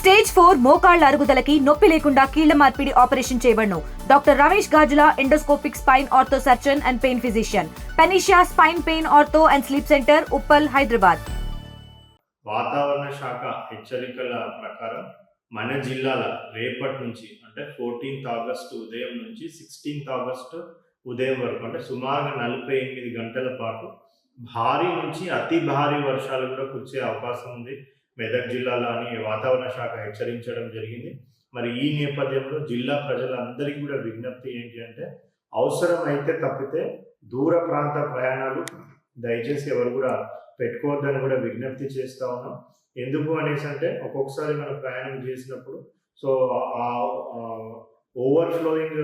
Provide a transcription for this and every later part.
Stage four మోకాళ్ళ అరుగుదలకి నొప్పి లేకుండా కీళ్ళ మార్పిడి operation చేయబడను. Doctor Ramesh Gajula endoscopic spine ortho surgeon and pain physician. Panacea spine pain ortho and sleep centre Uppal Hyderabad. వాతావరణ శాఖ హెచ్చరికల ప్రకారం మన జిల్లాల రేపటి నుంచి అంటే ఫోర్టీన్త్ ఆగస్టు ఉదయం నుంచి సిక్స్టీన్త్ ఆగస్టు ఉదయం వరకు అంటే సుమారుగా నలభై ఎనిమిది గంటల పాటు భారీ నుంచి అతి భారీ వర్షాలు కూడా కురిసే అవకాశం ఉంది. మెదక్ జిల్లాలో అని వాతావరణ శాఖ హెచ్చరించడం జరిగింది. మరి ఈ నేపథ్యంలో జిల్లా ప్రజలందరికీ కూడా విజ్ఞప్తి ఏంటి అంటే అవసరమైతే తప్పితే దూర ప్రాంత ప్రయాణాలు దయచేసి ఎవరు కూడా పెట్టుకోవద్దని కూడా విజ్ఞప్తి చేస్తూ ఉన్నాం. ఎందుకు అనేసి అంటే ఒక్కొక్కసారి మనం ప్రయాణం చేసినప్పుడు సో ఆ ఓవర్ఫ్లోయింగ్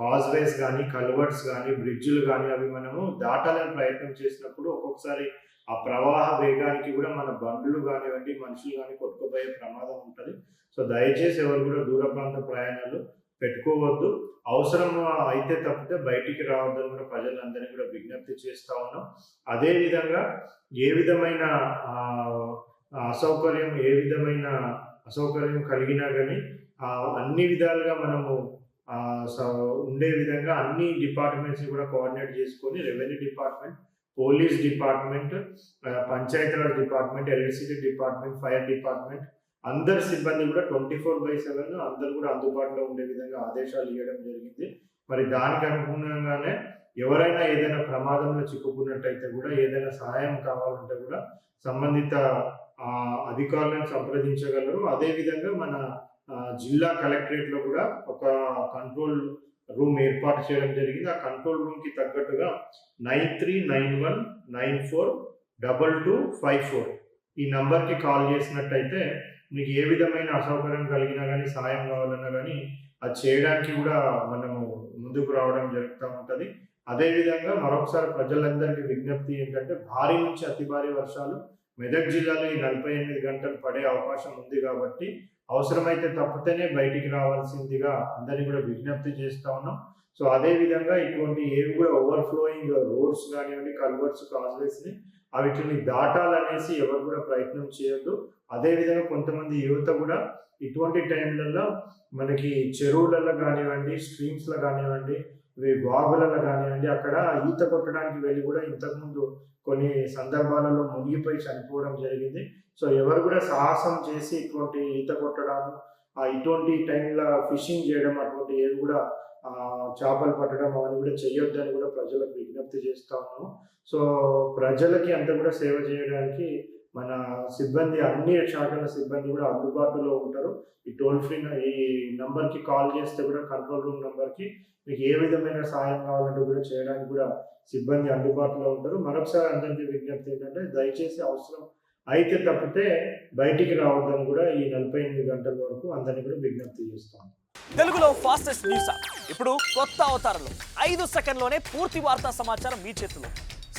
కాజ్వేస్ కానీ కల్వర్ట్స్ కానీ బ్రిడ్జ్లు కానీ అవి మనము దాటాలని ప్రయత్నం చేసినప్పుడు ఒక్కొక్కసారి ఆ ప్రవాహ వేగానికి కూడా మన బండ్లు కానివ్వండి మనుషులు కానీ కొట్టుకుపోయే ప్రమాదం ఉంటుంది. సో దయచేసి ఎవరు కూడా దూర ప్రాంత ప్రయాణాలు పెట్టుకోవద్దు. అవసరం అయితే తప్పితే బయటికి రావద్దని కూడా ప్రజలందరినీ కూడా విజ్ఞప్తి చేస్తూ ఉన్నాం. అదేవిధంగా ఏ విధమైన అసౌకర్యం ఏ విధమైన అసౌకర్యం కలిగినా కానీ అన్ని విధాలుగా మనము ఉండే విధంగా అన్ని డిపార్ట్మెంట్స్ని కూడా కోఆర్డినేట్ చేసుకొని revenue department police department Panchayati Raj department electricity department fire department అందరి సిబ్బంది కూడా ట్వంటీ ఫోర్ బై సెవెన్ అందరూ కూడా అందుబాటులో ఉండే విధంగా ఆదేశాలు ఇవ్వడం జరిగింది. మరి దానికి అనుగుణంగానే ఎవరైనా ఏదైనా ప్రమాదంలో చిక్కుకున్నట్టయితే కూడా ఏదైనా సహాయం కావాలంటే కూడా సంబంధిత అధికారులను సంప్రదించగలరు. అదేవిధంగా మన జిల్లా కలెక్టరేట్లో కూడా ఒక కంట్రోల్ రూమ్ ఏర్పాటు చేయడం జరిగింది. ఆ కంట్రోల్ రూమ్కి తగ్గట్టుగా nine three nine one nine four double two five four. ఈ నంబర్కి కాల్ చేసినట్టయితే మీకు ఏ విధమైన అసౌకర్యం కలిగినా కానీ సహాయం కావాలన్నా కానీ అది చేయడానికి కూడా మనము ముందుకు రావడం జరుగుతూ ఉంటుంది. అదేవిధంగా మరొకసారి ప్రజలందరికీ విజ్ఞప్తి ఏంటంటే భారీ నుంచి అతి భారీ వర్షాలు మెదక్ జిల్లాలో ఈ నలభై ఎనిమిది గంటలు పడే అవకాశం ఉంది కాబట్టి అవసరమైతే తప్పితేనే బయటికి రావాల్సిందిగా అందరినీ కూడా విజ్ఞప్తి చేస్తూ ఉన్నాం. సో అదే విధంగా ఇటువంటి ఏవి కూడా ఓవర్ఫ్లోయింగ్ రోడ్స్ కానివ్వండి కల్వర్ట్స్ కాజ్వేస్ని వీటిని దాటాలనేసి ఎవరు కూడా ప్రయత్నం చేయొద్దు. అదేవిధంగా కొంతమంది యువత కూడా ఇటువంటి టైంలలో మనకి చెరువులలో కానివ్వండి స్ట్రీమ్స్లో కానివ్వండి వాగులలో కానివ్వండి అక్కడ ఈత కొట్టడానికి వెళ్ళి కూడా ఇంతకుముందు కొన్ని సందర్భాలలో మునిగిపోయి చనిపోవడం జరిగింది. సో ఎవరు కూడా సాహసం చేసి ఇటువంటి ఈత కొట్టడం ఇటువంటి టైంలో ఫిషింగ్ చేయడం అటువంటి ఏవి కూడా చేపలు పట్టడం అవన్నీ కూడా చేయొద్దని కూడా ప్రజలకు విజ్ఞప్తి చేస్తా ఉన్నాము. సో ప్రజలకి అంత కూడా సేవ చేయడానికి మన సిబ్బంది అన్ని శాఖల సిబ్బంది కూడా అందుబాటులో ఉంటారు. ఈ టోల్ ఫ్రీ ఈ నంబర్కి కాల్ చేస్తే కూడా కంట్రోల్ రూమ్ నంబర్కి మీకు ఏ విధమైన సహాయం కావాలంటే కూడా చేయడానికి కూడా సిబ్బంది అందుబాటులో ఉంటారు. మరొకసారి అందరికీ విజ్ఞప్తి ఏంటంటే దయచేసి అవసరం అయితే తప్పితే బయటికి రావద్దని కూడా ఈ నలభై ఎనిమిది గంటల వరకు అందరినీ కూడా విజ్ఞప్తి చేస్తాం. తెలుగులో ఫాస్టెస్ట్ న్యూస్ ఇప్పుడు కొత్త అవతారంలో ఐదు సెకండ్లోనే పూర్తి వార్తా సమాచారం మీ చేతిలో.